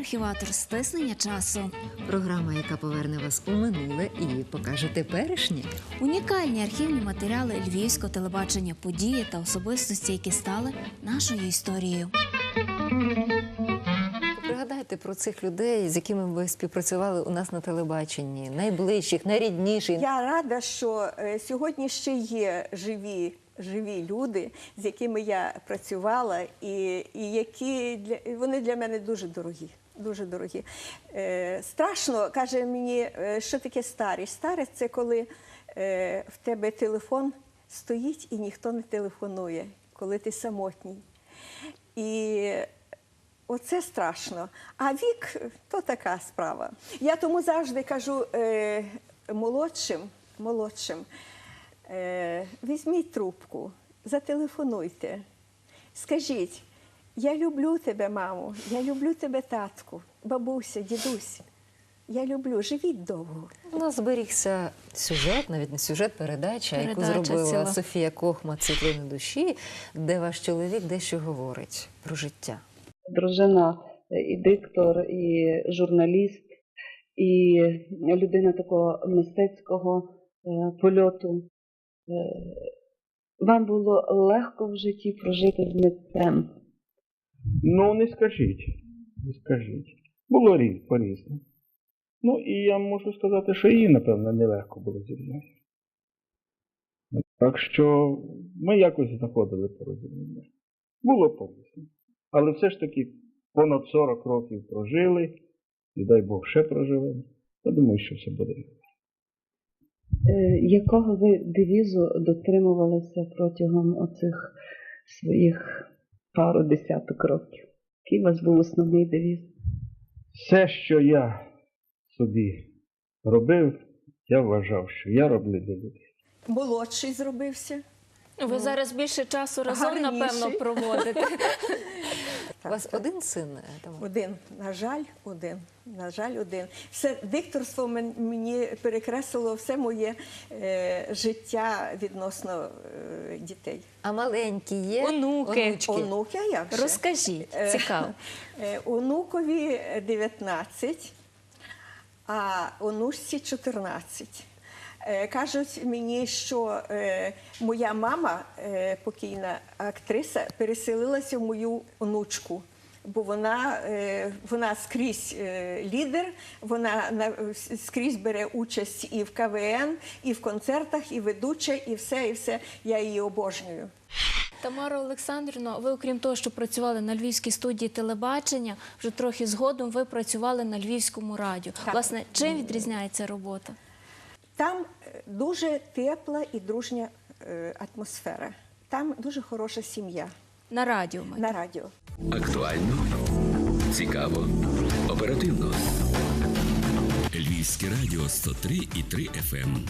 Архіватор стиснення часу. Програма, яка поверне вас у минуле і покаже теперішнє. Унікальні архівні матеріали львівського телебачення, події та особистості, які стали нашою історією. Пригадайте про цих людей, з якими ви співпрацювали у нас на телебаченні, найближчих, найрідніших. Я рада, що е, сьогодні ще є живі. Живі люди, з якими я працювала, і, і які для вони для мене дуже дорогі. Дуже дорогі. Е, страшно каже мені, е, що таке старість. Старість це коли е, в тебе телефон стоїть і ніхто не телефонує, коли ти самотній. І Оце страшно. А вік то така справа. Я тому завжди кажу е, молодшим, молодшим, е, візьміть трубку, зателефонуйте, скажіть, я люблю тебе, мамо, я люблю тебе, татку, бабуся, дідусь. Я люблю, живіть довго. У нас зберігся сюжет, навіть не сюжет, передача, яку зробила ціла. Софія Кохма «Світлини душі, де ваш чоловік дещо говорить про життя. дружина і диктор, і журналіст, і людина такого мистецького е, польоту. Е, Вам було легко в житті прожити з митцем. Ну, не скажіть, не скажіть. Було різ, по-різному. Ну, і я можу сказати, що їй, напевно, нелегко було зі мною. Так що ми якось знаходили порозуміння. Було по-різному. Але все ж таки понад 40 років прожили, і дай Бог ще проживемо. Я думаю, що все буде. Е, Якого ви девізу дотримувалися протягом оцих своїх пару десяток років? Який у вас був основний девіз? Все, що я собі робив, я вважав, що я роблю для людей. Молодший зробився. Ви зараз більше часу разом, Гарніший. напевно, проводите. У вас один син е, Один, на жаль, один. На жаль, один. Все дикторство мені перекреслило все моє е, життя відносно е, дітей. А маленькі є Онуки. онучки? Онуки, а як же? Розкажіть, Е, цікаво. Е, Онукові 19, а онучці 14. Е, Кажуть мені, що е, моя мама, е, покійна актриса, переселилася в мою онучку. Бо вона, вона скрізь лідер, вона на- скрізь бере участь і в КВН, і в концертах, і ведуча, і все, і все. Я її обожнюю. Тамара Олександрівна, ви, окрім того, що працювали на львівській студії телебачення, вже трохи згодом ви працювали на львівському радіо. Так. Власне, чим відрізняється робота? Там е, дуже тепла і дружня е, атмосфера. Там дуже хороша сім'я На радіо. ми. на радіо. Актуально, цікаво, оперативно. Львівське радіо 103 і 3 FM.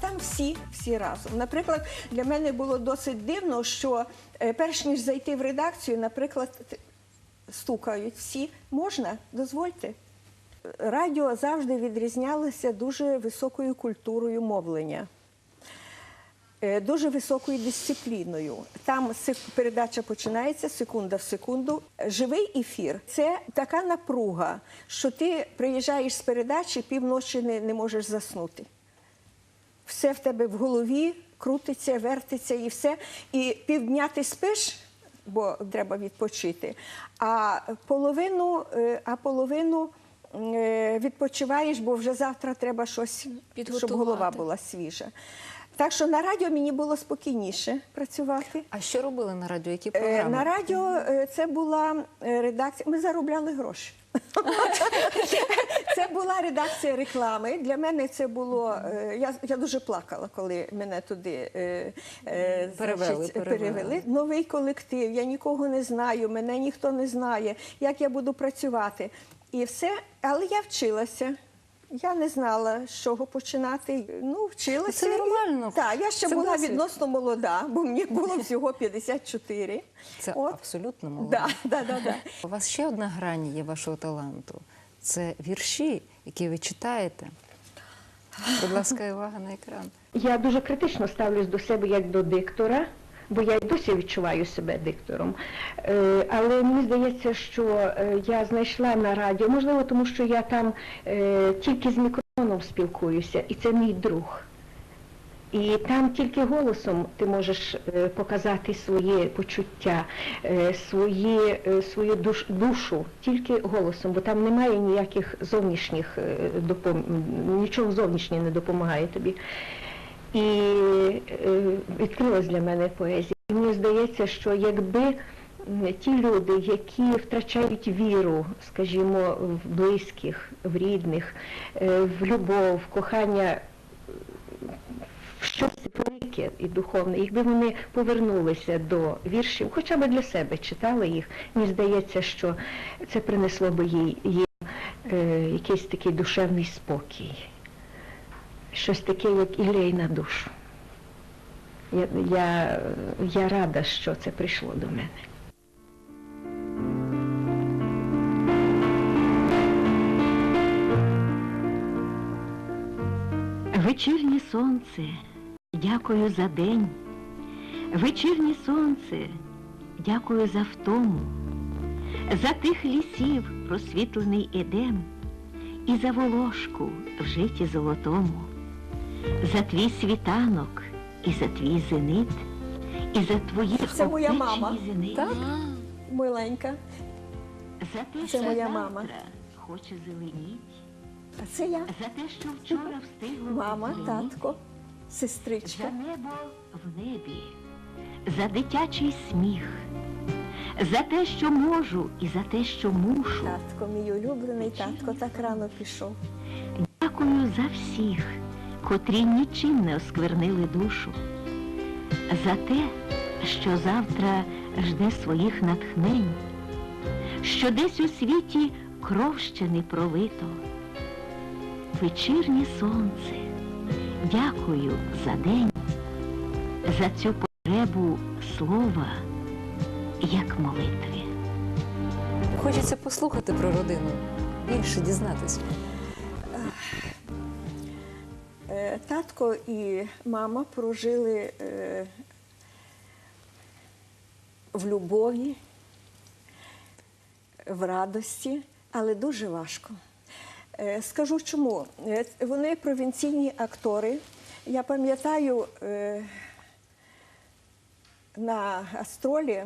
Там всі, всі разом. Наприклад, для мене було досить дивно, що е, перш ніж зайти в редакцію, наприклад, стукають всі. Можна? Дозвольте. Радіо завжди відрізнялося дуже високою культурою мовлення. Е, Дуже високою дисципліною. Там передача починається секунда в секунду. Живий ефір це така напруга, що ти приїжджаєш з передачі, півночі не, не можеш заснути все в тебе в голові крутиться, вертиться і все. І півдня ти спиш, бо треба відпочити, а половину, е, а половину відпочиваєш, бо вже завтра треба щось, щоб голова була свіжа. Так що на радіо мені було спокійніше працювати. А що робили на радіо? Які Е, програми? На радіо е, це була е, редакція. Ми заробляли гроші. Це була редакція реклами. Для мене це було. е, Я, я дуже плакала, коли мене туди е, е, Перевели, значить, перевели. перевели. Новий колектив, я нікого не знаю, мене ніхто не знає, як я буду працювати. І все, але я вчилася. Я не знала, з чого починати. Ну, вчилася. Це нормально. Так, я ще Це була досвід. відносно молода, бо мені було всього 54. Це От. абсолютно молоді. Да, да, да, да. У вас ще одна грань є вашого таланту. Це вірші, які ви читаєте. Будь ласка, увага на екран. Я дуже критично ставлюсь до себе як до диктора. Бо я й досі відчуваю себе диктором. Е, Але мені здається, що е, я знайшла на радіо, можливо, тому що я там е, тільки з мікрофоном спілкуюся, і це мій друг. І там тільки голосом ти можеш показати своє почуття, свої, свою душ, душу, тільки голосом, бо там немає ніяких зовнішніх допом... нічого зовнішнє не допомагає тобі. І е, відкрилась для мене поезія. І мені здається, що якби ті люди, які втрачають віру, скажімо, в близьких, в рідних, е, в любов, в кохання в щось велике і духовне, якби вони повернулися до віршів, хоча б для себе читали їх, мені здається, що це принесло би їй, е, якийсь такий душевний спокій, щось таке, як ілей на душу. Я, я, я рада, що це прийшло до мене. Вечірнє сонце, дякую за день. Вечірнє сонце, дякую за втому, за тих лісів просвітлений едем, і за волошку в житті золотому, за твій світанок і за твій зенит, і за твої Це моя мама. зениці, Так? Миленька. за те, Це що моя мама. хоче зеленіть, А це я. за те, що вчора встигло Мама, відзвеніть. татко, За небо в небі, за дитячий сміх, за те, що можу, і за те, що мушу. Татко, мій улюблений татко, так рано пішов. Дякую за всіх, котрі нічим не осквернили душу, за те, що завтра жде своїх натхнень, що десь у світі кров ще не пролито. Вечірнє сонце, дякую за день, за цю потребу слова, як молитви. Хочеться послухати про родину, більше дізнатися. Татко і мама прожили е, в любові, в радості, але дуже важко. Е, Скажу чому. Е, Вони провінційні актори. Я пам'ятаю на гастролі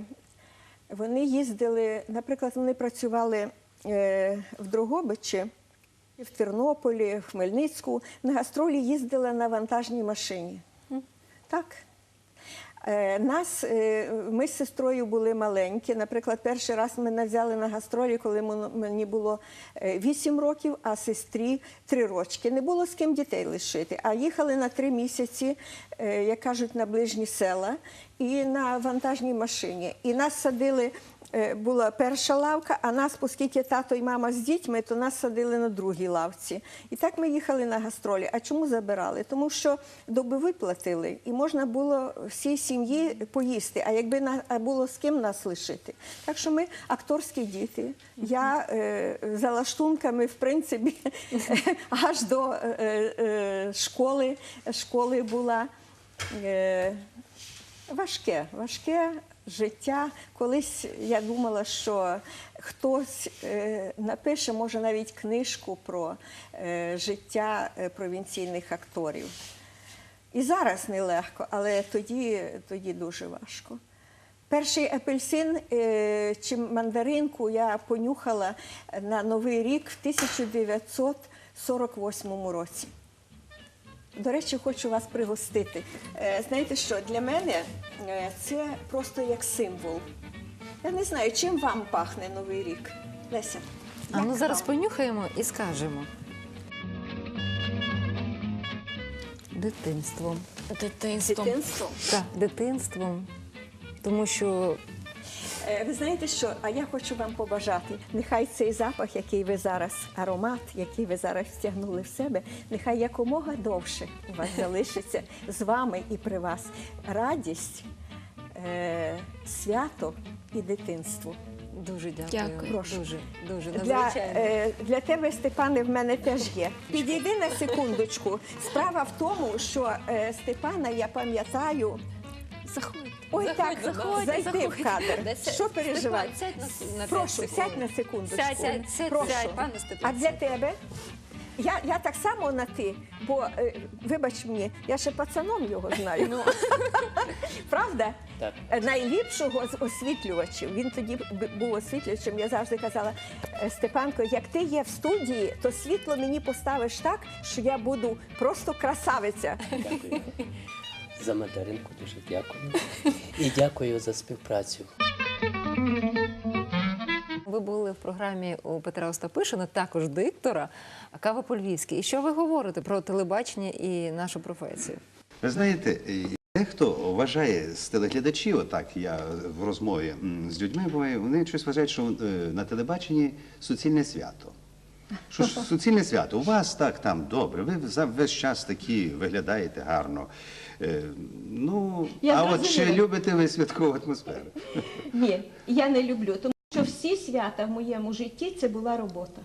вони їздили, наприклад, вони працювали в Дрогобичі, в Тернополі, в Хмельницьку. На гастролі їздили на вантажній машині. Так. Е, Нас, е, ми з сестрою були маленькі. Наприклад, перший раз мене взяли на гастролі, коли мені було 8 років, а сестрі 3 рочки. Не було з ким дітей лишити. А їхали на 3 місяці, е, як кажуть, на ближні села і на вантажній машині. І нас садили. Е, Була перша лавка, а нас, оскільки тато і мама з дітьми, то нас садили на другій лавці. І так ми їхали на гастролі. А чому забирали? Тому що доби виплатили, і можна було всій сім'ї поїсти. А якби було з ким нас лишити. Так що ми акторські діти. Я е, за лаштунками, в принципі, аж до е, школи, школи була. Важке, важке життя. Колись я думала, що хтось е, напише, може, навіть книжку про е, життя е, провінційних акторів. І зараз нелегко, але тоді, тоді дуже важко. Перший апельсин чи мандаринку я понюхала на Новий рік в 1948 році. До речі, хочу вас пригостити. Е, Знаєте що, для мене е, це просто як символ. Я не знаю, чим вам пахне Новий рік. Леся. А ну зараз вам? понюхаємо і скажемо. Дитинством. Дитинством. Дитинство. Так, дитинством. Тому що Ви знаєте що? А я хочу вам побажати. Нехай цей запах, який ви зараз, аромат, який ви зараз втягнули в себе, нехай якомога довше у вас залишиться з вами і при вас радість, е, свято і дитинство. дуже дякую. Дякую. Прошу. Дуже, дуже Для, е, для тебе, Степане, в мене теж є. Підійди на секундочку. Справа в тому, що е, Степана я пам'ятаю Заходьте. Ой, так, нас. зайди в кадр. Що переживати? Сядь на, на Прошу, п'ять сядь на секундочку. Сядь, сядь, сядь, Прошу. сядь, пане А для тебе? Я, я так само на ти, бо е, вибач мені, я ще пацаном його знаю. Ну. Правда? Так. Е, Найліпшого з освітлювачів. Він тоді б- був освітлювачем. Я завжди казала, «Е, Степанко, як ти є в студії, то світло мені поставиш так, що я буду просто красавиця. Дякую. За материнку дуже дякую. І дякую за співпрацю. Ви були в програмі у Петра Остапишина, також диктора, Кава по-львівськи. І що ви говорите про телебачення і нашу професію? Ви знаєте, дехто вважає з телеглядачів, отак я в розмові з людьми буває, вони щось вважають, що е, на телебаченні суцільне свято. Що ж суцільне свято? У вас так там добре, ви за весь час такі виглядаєте гарно. Е, ну, Я а от чи зрозуміла. любите ви святкову атмосферу? Ні, я не люблю, тому що всі свята в моєму житті це була робота.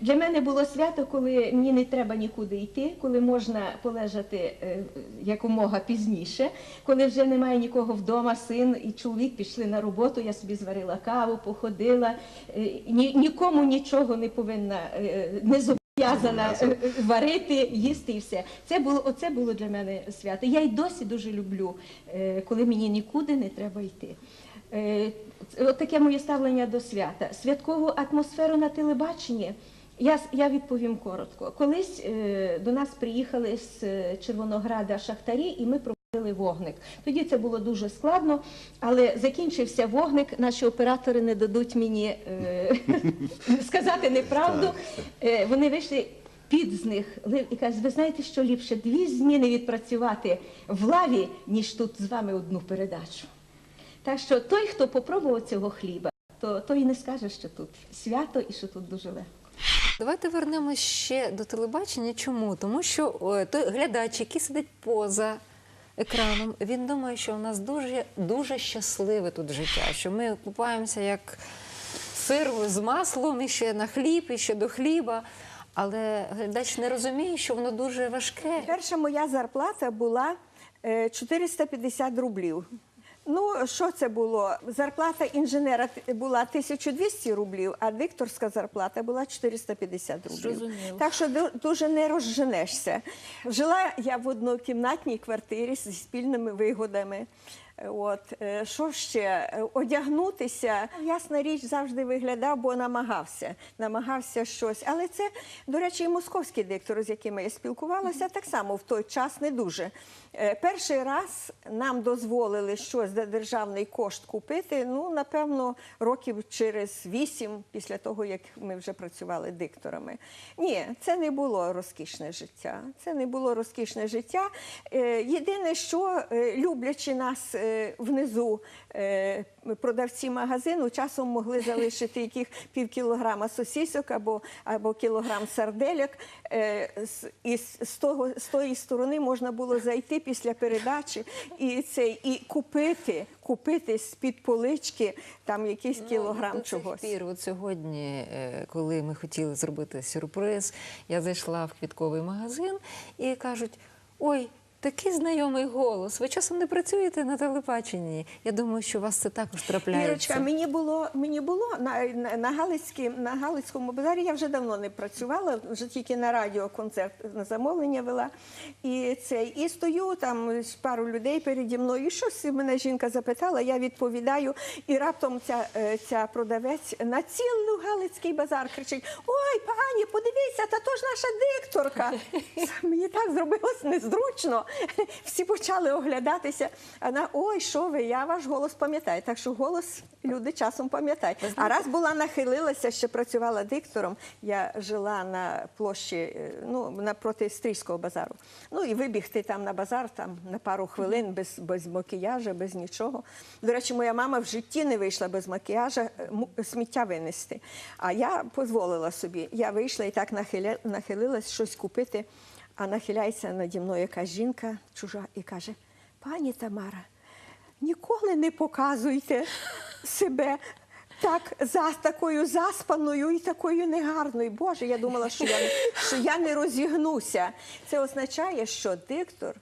Для мене було свято, коли мені не треба нікуди йти, коли можна полежати е, якомога пізніше, коли вже немає нікого вдома, син і чоловік пішли на роботу, я собі зварила каву, походила, е, ні, нікому нічого не повинна, е, не зобов'язана варити, їсти і все. Це було, оце було для мене свято. Я й досі дуже люблю, коли мені нікуди не треба йти. Е, От таке моє ставлення до свята. Святкову атмосферу на телебаченні. Я, я відповім коротко. Колись е, до нас приїхали з е, Червонограда шахтарі, і ми проводили вогник. Тоді це було дуже складно, але закінчився вогник. Наші оператори не дадуть мені е, сказати неправду. Е, вони вийшли. Під з них і каже, ви знаєте, що ліпше дві зміни відпрацювати в лаві, ніж тут з вами одну передачу. Так що той, хто попробував цього хліба, то той не скаже, що тут свято і що тут дуже легко. Давайте вернемось ще до телебачення. Чому? Тому що той глядач, який сидить поза екраном, він думає, що у нас дуже, дуже щасливе тут життя, що ми купаємося як сир з маслом, і ще на хліб, і ще до хліба. Але глядач не розуміє, що воно дуже важке. Перша моя зарплата була е, 450 рублів. Ну, що це було? Зарплата інженера була 1200 рублів, а дикторська зарплата була 450 рублів. Зрозуміло. Так що ду- дуже не розженешся. Жила я в однокімнатній квартирі зі спільними вигодами. От е, що ще Е, одягнутися? Ясна річ завжди виглядав, бо намагався. Намагався щось. Але це, до речі, і московські диктори, з якими я спілкувалася, так само в той час не дуже. Е, Перший раз нам дозволили щось за державний кошт купити. Ну, напевно, років через вісім після того, як ми вже працювали дикторами. Ні, це не було розкішне життя. Це не було розкішне життя. Єдине, що люблячи нас внизу е, продавці магазину, часом могли залишити яких пів кілограма сосісок або, або кілограм сардельок. Е, І з, з, того, з тої сторони можна було зайти після передачі і, цей, і купити, купити з-під полички там якийсь кілограм Ну, до чогось. Пір, от сьогодні, е, коли ми хотіли зробити сюрприз, я зайшла в квітковий магазин і кажуть: ой. Такий знайомий голос. Ви часом не працюєте на телебаченні. Я думаю, що у вас це також трапляється. Ірочка, мені було мені було на, на, на, Галицькій, на Галицькому базарі. Я вже давно не працювала, вже тільки на радіо концерт на замовлення вела. І це і стою там пару людей переді мною. І щось мене жінка запитала, я відповідаю. І раптом ця, е, ця продавець на цілий Галицький базар кричить: Ой, пані, подивіться, та то ж наша дикторка. Мені так зробилось незручно. Всі почали оглядатися. А вона, ой, що ви, я ваш голос пам'ятаю. Так що голос люди часом пам'ятають. А раз була нахилилася, ще працювала диктором. Я жила на площі, е, ну напроти Стрийського базару. Ну і вибігти там на базар там на пару хвилин без, без макіяжа, без нічого. До речі, моя мама в житті не вийшла без макіяжа е, сміття винести. А я дозволила собі. Я вийшла і так нахилилась щось купити. А нахиляється наді мною якась жінка чужа і каже: пані Тамара, ніколи не показуйте себе так за такою заспаною і такою негарною. Боже, я думала, що я, що я не розігнуся. Це означає, що диктор,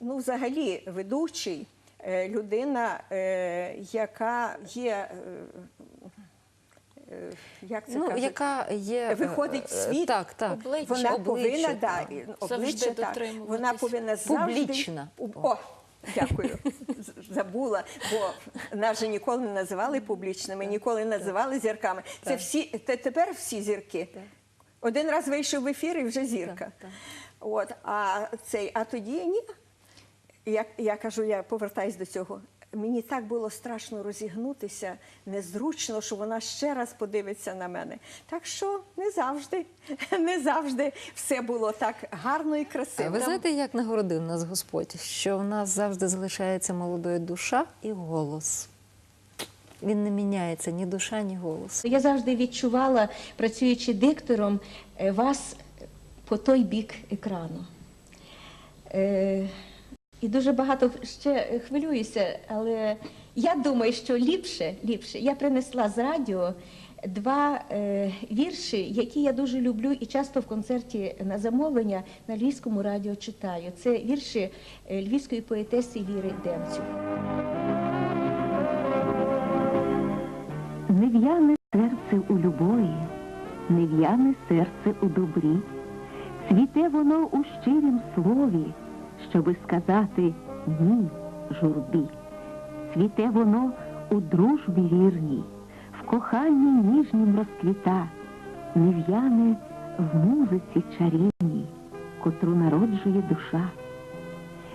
ну взагалі ведучий. е, людина, е, яка є. Е, е, Як це Ну, кажуть? яка є виходить в е, світ, Так, так. Обличчя. вона Обличчя, повинна да, так. Завжди обличчя, так, вона повинна завжди Публічна. О, дякую. Забула, бо нас же ніколи не називали публічними, ніколи не називали зірками. Це всі те- тепер всі зірки. Один раз вийшов в ефір і вже зірка. От, а цей, а тоді ні. Я, я кажу, я повертаюсь до цього. Мені так було страшно розігнутися, незручно, що вона ще раз подивиться на мене. Так що не завжди, не завжди все було так гарно і красиво. А ви знаєте, як нагородив нас Господь? Що в нас завжди залишається молодою душа і голос. Він не міняється ні душа, ні голос. Я завжди відчувала, працюючи диктором, е, вас по той бік екрану. І дуже багато ще хвилююся, але я думаю, що ліпше, ліпше. Я принесла з радіо два е, вірші, які я дуже люблю і часто в концерті на замовлення на львівському радіо читаю. Це вірші е, львівської поетеси Віри Демцю. Не в'яне серце у любові, не в'яне серце у добрі, цвіте воно у щирім слові, щоби сказати ні журбі. Цвіте воно у дружбі вірній, в коханні ніжнім розквіта, не в'яне в музиці чарівній, котру народжує душа.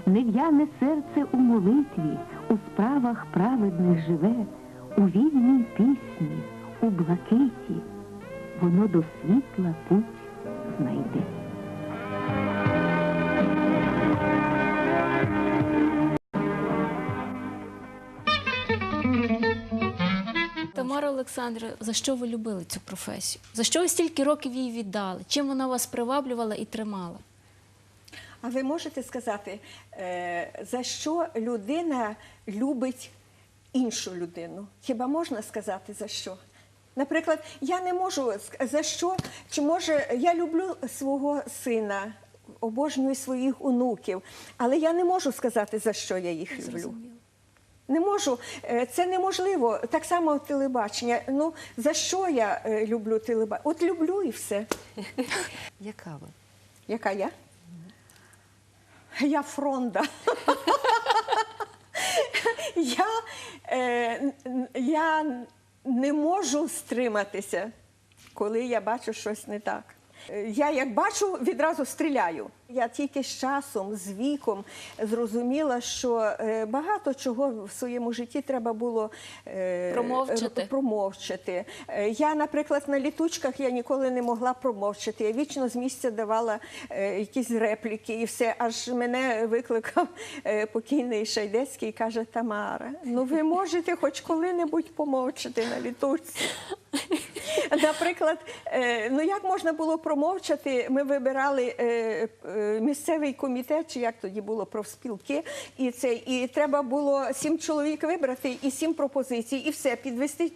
Не в'яне серце у молитві, у справах праведних живе, у вільній пісні, у блакиті, воно до світла путь знайде. Олександрівна, за що ви любили цю професію? За що ви стільки років їй віддали? Чим вона вас приваблювала і тримала? А ви можете сказати, е, за що людина любить іншу людину? Хіба можна сказати за що? Наприклад, я не можу за що, чи може я люблю свого сина, обожнюю своїх онуків, але я не можу сказати, за що я їх люблю. Не можу, Е, це неможливо. Так само телебачення. Ну за що я е, люблю телебачення? От люблю і все. Яка ви? Яка я? Я фронда. я, е, я не можу стриматися, коли я бачу щось не так. Е, Я як бачу, відразу стріляю. Я тільки з часом, з віком зрозуміла, що е, багато чого в своєму житті треба було е, Промовчати. промовчати. Я, наприклад, на літучках я ніколи не могла промовчати. Я вічно з місця давала якісь репліки і все. Аж мене викликав покійний Шайдецький і каже: Тамара, ну ви можете хоч коли-небудь помовчати на літучці. Наприклад, е, ну як можна було промовчати? Ми вибирали е, е, місцевий комітет, чи як тоді було профспілки, і це і треба було сім чоловік вибрати і сім пропозицій, і все підвести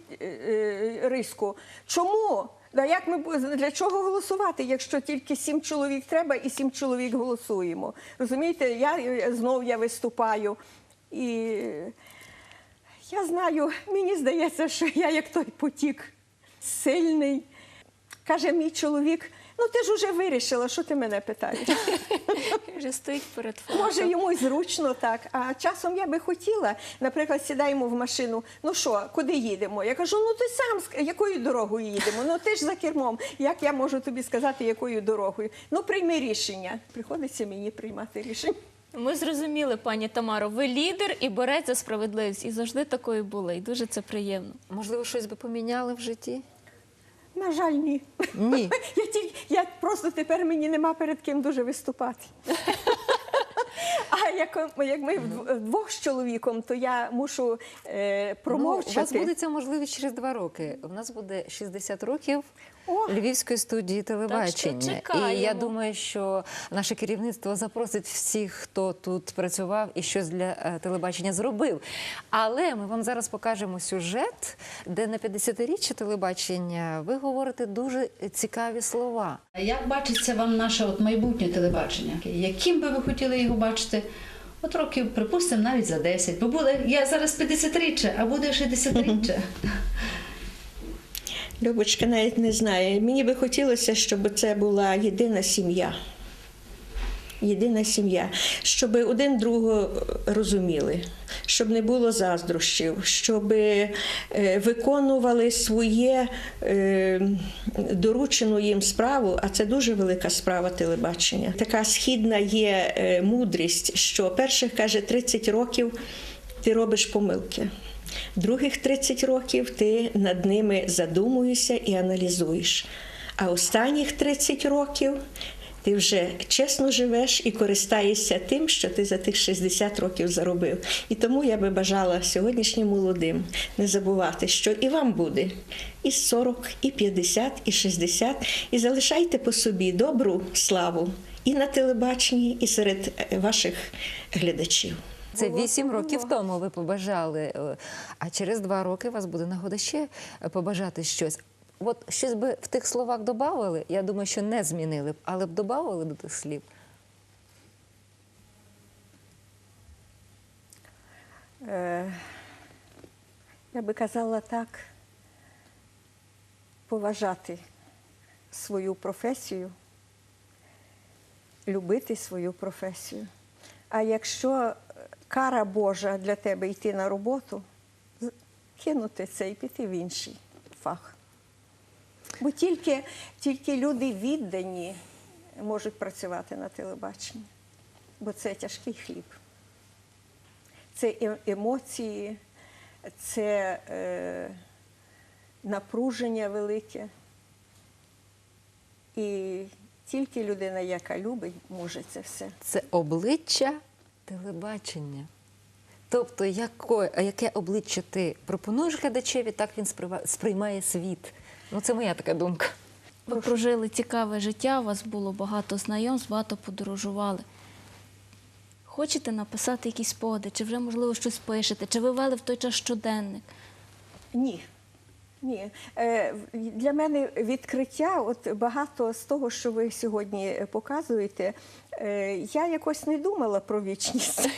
риску. Чому? Да як ми для чого голосувати, якщо тільки сім чоловік треба і сім чоловік голосуємо? Розумієте, я знов я виступаю і. Я знаю, мені здається, що я як той потік сильний. Каже мій чоловік: ну ти ж уже вирішила, що ти мене питаєш. Вже стоїть перед фактом. Може, йому й зручно так. А часом я би хотіла, наприклад, сідаємо в машину. Ну що, куди їдемо? Я кажу, ну ти сам якою дорогою їдемо? Ну ти ж за кермом. Як я можу тобі сказати, якою дорогою? Ну прийми рішення. Приходиться мені приймати рішення. Ми зрозуміли, пані Тамаро, ви лідер і борець за справедливість. І завжди такою були. І дуже це приємно. Можливо, щось би поміняли в житті? На жаль, ні. Ні. Я тільки я просто тепер мені нема перед ким дуже виступати. А як, як ми вдвох з чоловіком, то я мушу е, Ну, у вас буде ця можливість через два роки. У нас буде 60 років! Львівської студії телебачення. і я думаю, що наше керівництво запросить всіх, хто тут працював і щось для е, телебачення зробив. Але ми вам зараз покажемо сюжет, де на 50-річчя телебачення ви говорите дуже цікаві слова. Як бачиться вам наше от майбутнє телебачення? Яким би ви хотіли його бачити От років, припустимо, навіть за 10. Бо буде, я зараз 50-річчя, а буде 60-річчя. Любочка навіть не знає. Мені би хотілося, щоб це була єдина сім'я. Єдина сім'я, щоб один другого розуміли, щоб не було заздрощів, щоб е, виконували своє е, доручену їм справу, а це дуже велика справа телебачення. Така східна є е, мудрість, що перших каже 30 років ти робиш помилки. Других 30 років ти над ними задумуєшся і аналізуєш. А останніх 30 років ти вже чесно живеш і користаєшся тим, що ти за тих 60 років заробив. І тому я би бажала сьогоднішнім молодим не забувати, що і вам буде і 40, і 50, і 60. І залишайте по собі добру славу і на телебаченні, і серед е, ваших глядачів. Це вісім років тому ви побажали, е, а через два роки у вас буде нагода ще е, побажати щось. От щось би в тих словах додавали, я думаю, що не змінили б, але б додавали до тих слів. Е, я би казала так, поважати свою професію, любити свою професію. А якщо кара Божа для тебе йти на роботу, кинути це і піти в інший фах. Бо тільки, тільки люди віддані можуть працювати на телебаченні, бо це тяжкий хліб. Це е- емоції, це е, напруження велике. І тільки людина, яка любить, може це все. Це обличчя телебачення. Тобто, яко, яке обличчя ти пропонуєш глядачеві, так він сприймає світ. Ну, це моя така думка. Ви прожили цікаве життя, у вас було багато знайомств, багато подорожували. Хочете написати якісь спогади, чи вже, можливо, щось пишете, чи ви вели в той час щоденник? Ні. Ні. Е, Для мене відкриття, от багато з того, що ви сьогодні показуєте, е, я якось не думала про вічність.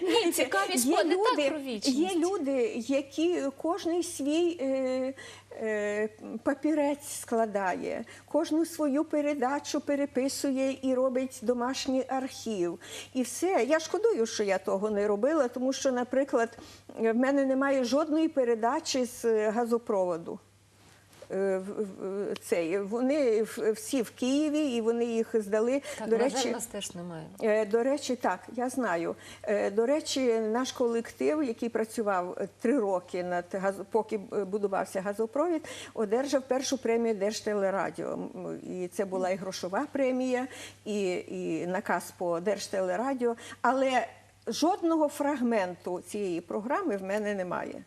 Знаєте, цікаві є спогади, так, про вічність. Є люди, які кожний свій е, е, папірець складає, кожну свою передачу переписує і робить домашній архів. І все. Я шкодую, що я того не робила, тому що, наприклад, в мене немає жодної передачі з газопроводу. Е, Цей. Вони всі в Києві і вони їх здали. Так, До речі, нас теж немає. Е, До речі, так, я знаю. Е, До речі, наш колектив, який працював три роки над газ- поки будувався газопровід, одержав першу премію Держтелерадіо. І це була і грошова премія, і, і наказ по Держтелерадіо. Але жодного фрагменту цієї програми в мене немає.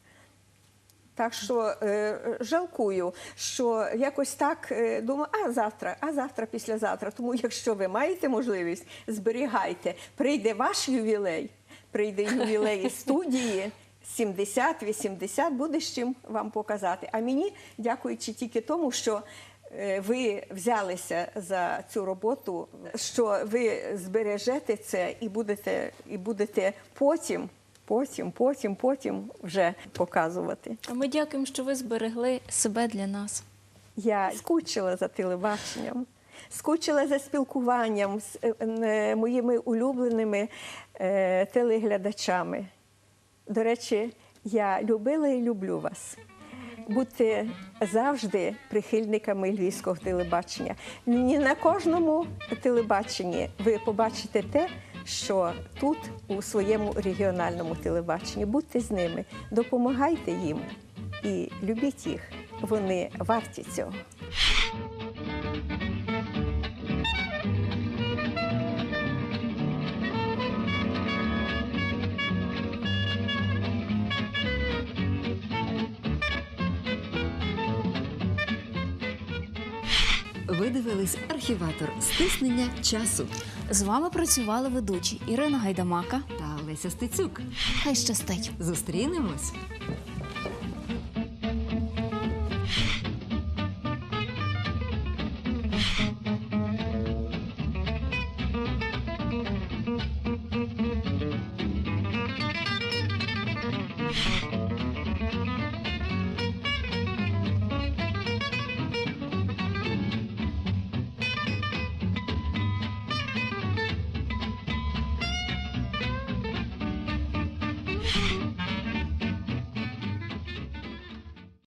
Так що е, жалкую, що якось так е, думаю, а завтра, а завтра, післязавтра. Тому, якщо ви маєте можливість, зберігайте. Прийде ваш ювілей, прийде ювілей студії. 70-80 буде з чим вам показати. А мені, дякуючи тільки тому, що е, ви взялися за цю роботу, що ви збережете це і будете, і будете потім, потім, потім, потім вже показувати. А ми дякуємо, що ви зберегли себе для нас. Я скучила за телебаченням, скучила за спілкуванням з е, е, моїми улюбленими е, телеглядачами. До речі, я любила і люблю вас. Будьте завжди прихильниками львівського телебачення. Ні на кожному телебаченні ви побачите те, що тут, у своєму регіональному телебаченні. Будьте з ними, допомагайте їм і любіть їх. Вони варті цього. Ви дивились архіватор стиснення часу З вами працювали ведучі Ірина Гайдамака. та Леся Стецюк. Хай щастить! Зустрінемось.